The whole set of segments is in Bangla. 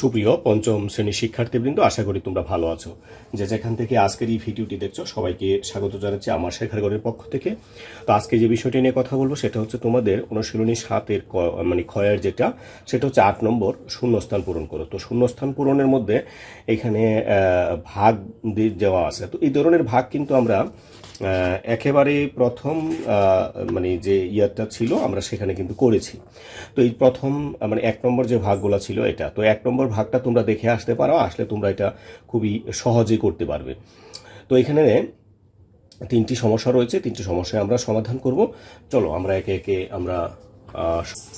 সুপ্রিয় পঞ্চম শ্রেণির শিক্ষার্থীবৃন্দ, আশা করি তোমরা ভালো আছো। যে যেখান থেকে আজকের এই ভিডিওটি দেখছ, সবাইকে স্বাগত জানাচ্ছি আমার শেখারগড়ের পক্ষ থেকে। তো আজকে যে বিষয়টি নিয়ে কথা বলব, সেটা হচ্ছে তোমাদের অনুশীলনী সাতের মানে ক্ষয়ের যেটা, সেটা হচ্ছে আট নম্বর শূন্যস্থান পূরণ করো। তো শূন্যস্থান পূরণের মধ্যে এখানে ভাগ দেওয়া আছে। তো এই ধরনের ভাগ কিন্তু আমরা একেবারে প্রথম মানে যে ইয়ারটা ছিল, আমরা সেখানে কিন্তু করেছি। তো এই প্রথম মানে এক নম্বর যে ভাগগুলো ছিল এটা। তো এক নম্বর ভাগটা তোমরা দেখে আসতে পারো, আসলে তোমরা এটা খুবই সহজেই করতে পারবে। তো এখানে তিনটি সমস্যা রয়েছে, তিনটি সমস্যায় আমরা সমাধান করব। চলো, আমরা একে একে আমরা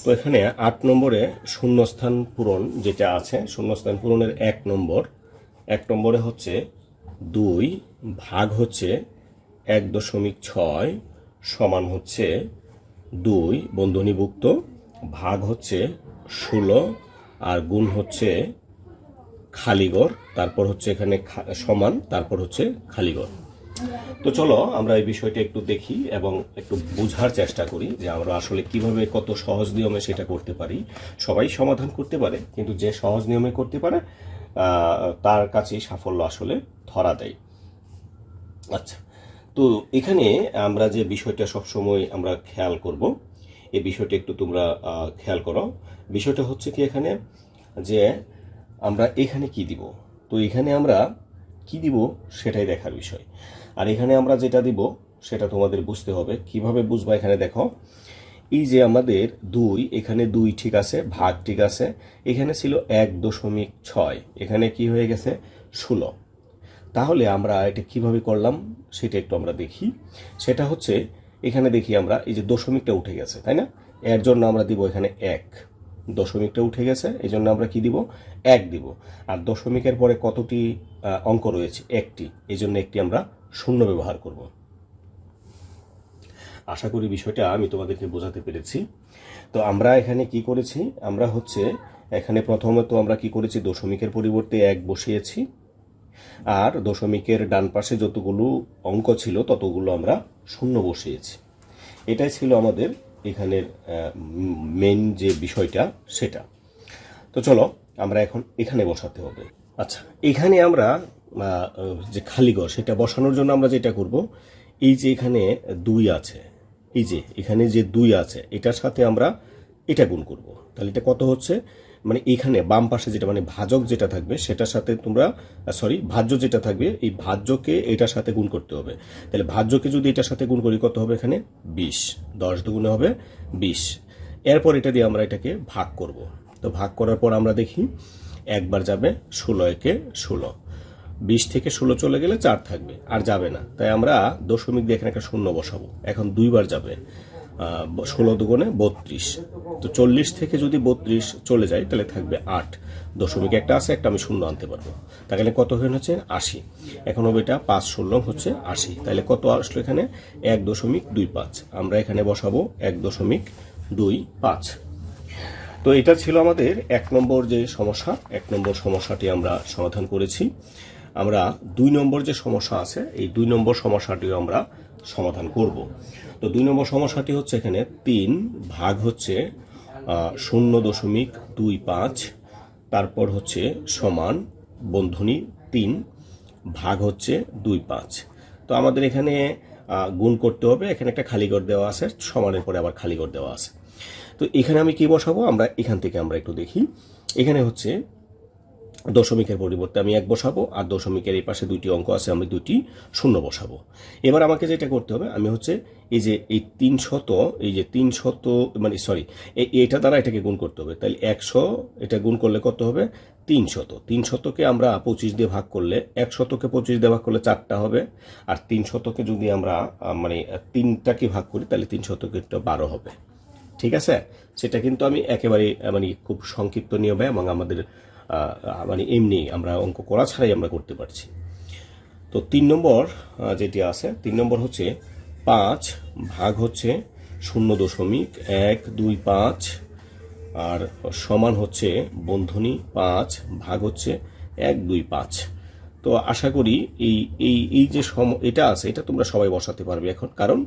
তো এখানে আট নম্বরে শূন্যস্থান পূরণ যেটা আছে, শূন্যস্থান পূরণের এক নম্বর, এক নম্বরে হচ্ছে দুই ভাগ হচ্ছে এক দশমিক ছয় সমান হচ্ছে দুই বন্ধনীভুক্ত, ভাগ হচ্ছে ষোলো আর গুণ হচ্ছে খালিগড় তারপর হচ্ছে এখানে সমান, তারপর হচ্ছে খালিগড় তো চলো, আমরা এই বিষয়টা একটু দেখি এবং একটু বোঝার চেষ্টা করি যে আমরা আসলে কীভাবে কত সহজ নিয়মে সেটা করতে পারি। সবাই সমাধান করতে পারে, কিন্তু যে সহজ নিয়মে করতে পারে তার কাছেই সাফল্য আসলে ধরা দেয়। আচ্ছা তো এখানে আমরা যে বিষয়টা সবসময় আমরা খেয়াল করব, এই বিষয়টা একটু তোমরা খেয়াল করো। বিষয়টা হচ্ছে কি এখানে যে আমরা এখানে কি দিব? তো এখানে আমরা কি দিব সেটাই দেখার বিষয়। আর এখানে আমরা যেটা দিব সেটা তোমাদের বুঝতে হবে। কীভাবে বুঝবা এখানে দেখো? এই যে আমাদের দুই, এখানে দুই ঠিক আছে, ভাগ ঠিক আছে। এখানে ছিল এক দশমিক ছয়, এখানে কি হয়ে গেছে? ষোলো। তাহলে আমরা এটা কীভাবে করলাম সেটা একটু আমরা দেখি। সেটা হচ্ছে এখানে দেখি আমরা, এই যে দশমিকটা উঠে গেছে, তাই না? এর জন্য আমরা দিব এখানে এক। দশমিকটা উঠে গেছে এই জন্য আমরা কি দিব? এক দিব। আর দশমিকের পরে কতটি অঙ্ক রয়েছে? একটি। এই জন্য একটি আমরা শূন্য ব্যবহার করব। আশা করি বিষয়টা আমি তোমাদেরকে বোঝাতে পেরেছি। তো আমরা এখানে কি করেছি? আমরা হচ্ছে, এখানে প্রথমত আমরা কি করেছি? দশমিকের পরিবর্তে এক বসিয়েছি। আর দশমিকের ডান পাশে যতগুলো অঙ্ক ছিল, ততগুলো আমরা শূন্য বসিয়েছি। এটাই ছিল আমাদের এখানের মেন যে বিষয়টা, সেটা। তো চলো, আমরা এখন এখানে বসাতে হবে। আচ্ছা এখানে আমরা যে যে খালিঘর সেটা বসানোর জন্য আমরা যেটা করব, এই যে এখানে দুই আছে, এই যে এখানে যে দুই আছে, এটার সাথে আমরা এটা গুণ করব। তাহলে এটা কত হচ্ছে? মানে এখানে বাম পাশে যেটা মানে ভাজক যেটা থাকবে, সেটার সাথে তোমরা সরি ভাজ্য যেটা থাকবে, এই ভাজ্যকে এটার সাথে গুণ করতে হবে। তাহলে ভাজ্যকে যদি এটার সাথে গুণ করি, কত হবে এখানে? বিশ। দশ দুগুণে হবে বিশ। এরপর এটা দিয়ে আমরা এটাকে ভাগ করব। তো ভাগ করার পর আমরা দেখি, একবার যাবে ষোলো একে ষোলো। বিশ থেকে ষোলো চলে গেলে চার থাকবে, আর যাবে না। তাই আমরা দশমিক দিয়ে এখানে একটা শূন্য বসাবো। এখন দুইবার যাবে। ষোলো দুগুণে বত্রিশ। তো চল্লিশ থেকে যদি বত্রিশ চলে যায়, তাহলে থাকবে আট। দশমিক একটা আছে, একটা আমি শূন্য আনতে পারব। তাহলে কত হয়ে হচ্ছে? আশি। এখন হবে এটা পাঁচ ষোলো হচ্ছে আশি। তাহলে কত আসলো এখানে? এক দশমিক দুই পাঁচ। আমরা এখানে বসাবো এক দশমিক দুই পাঁচ। তো এটা ছিল আমাদের এক নম্বর যে সমস্যা, এক নম্বর সমস্যাটি আমরা সমাধান করেছি। আমরা দুই নম্বর যে সমস্যা আছে, এই দুই নম্বর সমস্যাটিও আমরা সমাধান করব। তো দুই নম্বর সমস্যাটি হচ্ছে এখানে তিন ভাগ হচ্ছে শূন্য দশমিক দুই পাঁচ, তারপর হচ্ছে সমান বন্ধনী তিন, ভাগ হচ্ছে দুই পাঁচ। তো আমাদের এখানে গুণ করতে হবে, এখানে একটা খালিগড় দেওয়া আছে, সমানের পরে আবার খালিগড় দেওয়া আছে। তো এখানে আমি কি বসাবো? আমরা এখান থেকে আমরা একটু দেখি। এখানে হচ্ছে দশমিকের পরিবর্তে আমি এক বসাবো আর দশমিকের এই পাশে দুইটি অঙ্ক আছে, আমি দুটি শূন্য বসাবো। এবার আমাকে যেটা করতে হবে, আমি হচ্ছে এই যে এই তিন শত, এই যে তিন শত মানে সরি এটা দ্বারা এটাকে গুণ করতে হবে। তাহলে একশো, এটা গুণ করলে কত হবে? তিন শত। তিন শতকে আমরা পঁচিশ দিয়ে ভাগ করলে, এক শতকে পঁচিশ দিয়ে ভাগ করলে চারটা হবে। আর তিন শতকে যদি আমরা মানে তিনটাকে ভাগ করি, তাহলে তিন শতকে বারো হবে। ঠিক আছে? সেটা কিন্তু আমি একেবারে মানে খুব সংক্ষিপ্ত নিয়মে এবং আমাদের মানে এমনি আমরা অঙ্ক করা ছাড়াই আমরা করতে পারছি। তো তিন নম্বর যেটি আছে, তিন নম্বর হচ্ছে পাঁচ ভাগ হচ্ছে শূন্য দশমিক এক দুই পাঁচ, আর সমান হচ্ছে বন্ধনী পাঁচ ভাগ হচ্ছে এক দুই পাঁচ। তো আশা করি এই এই এই যে সম, এটা আছে, এটা তোমরা সবাই বসাতে পারবে এখন, কারণ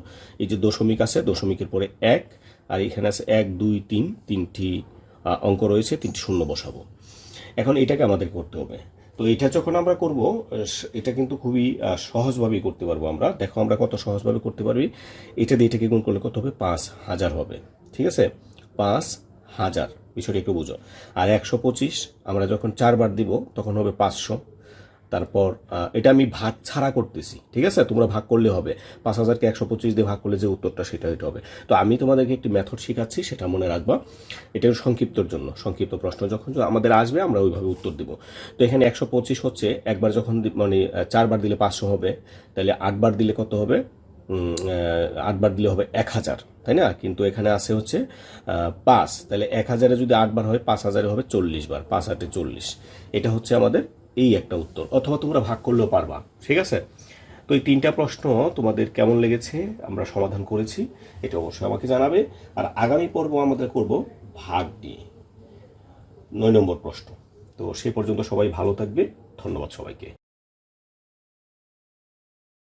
এই যে দশমিক আছে, দশমিকের পরে এক, আর এখানে আছে এক, দুই, তিন, তিনটি অঙ্ক রয়েছে, তিনটি শূন্য বসাবো। এখন এটাকে আমাদের করতে হবে। তো এটা যখন আমরা করব, এটা কিন্তু খুবই সহজভাবেই করতে পারব আমরা। দেখো আমরা কত সহজভাবে করতে পারবি এটা দিয়ে এটাকে গুণ করলে কত হবে? পাঁচ হাজার হবে। ঠিক আছে? পাঁচ হাজার। বিষয়টা একটু বুঝো। আর একশো পঁচিশ, আমরা যখন চারবার দিব, তখন হবে পাঁচশো। তারপর এটা আমি ভাগ ছাড়া করতেছি, ঠিক আছে? তোমরা ভাগ করলে হবে। পাঁচ হাজারকে একশো পঁচিশ দিয়ে ভাগ করলে যে উত্তরটা সেটা হইতে হবে। তো আমি তোমাদেরকে একটি মেথড শেখাচ্ছি, সেটা মনে রাখবা। এটা সংক্ষিপ্তর জন্য, সংক্ষিপ্ত প্রশ্ন। যখন আমাদের আসবে, আমরা ওইভাবে উত্তর দিব। তো এখানে একশো পঁচিশ হচ্ছে, একবার যখন মানে চারবার দিলে পাঁচশো হবে, তাহলে আটবার দিলে কত হবে? আটবার দিলে হবে এক হাজার, তাই না? কিন্তু এখানে আছে হচ্ছে পাঁচ। তাহলে এক হাজারে যদি আটবার হয়, পাঁচ হাজারে হবে চল্লিশ বার পাঁচ আটে চল্লিশ। এটা হচ্ছে আমাদের এই একটা উত্তর, অথবা তোমরা ভাগ করলেও পারবা, ঠিক আছে? তো এই তিনটা প্রশ্ন তোমাদের কেমন লেগেছে আমরা সমাধান করেছি, এটা অবশ্যই আমাকে জানাবে। আর আগামী পর্ব আমাদের করব ভাগ নিয়ে নয় নম্বর প্রশ্ন। তো সেই পর্যন্ত সবাই ভালো থাকবে, ধন্যবাদ সবাইকে।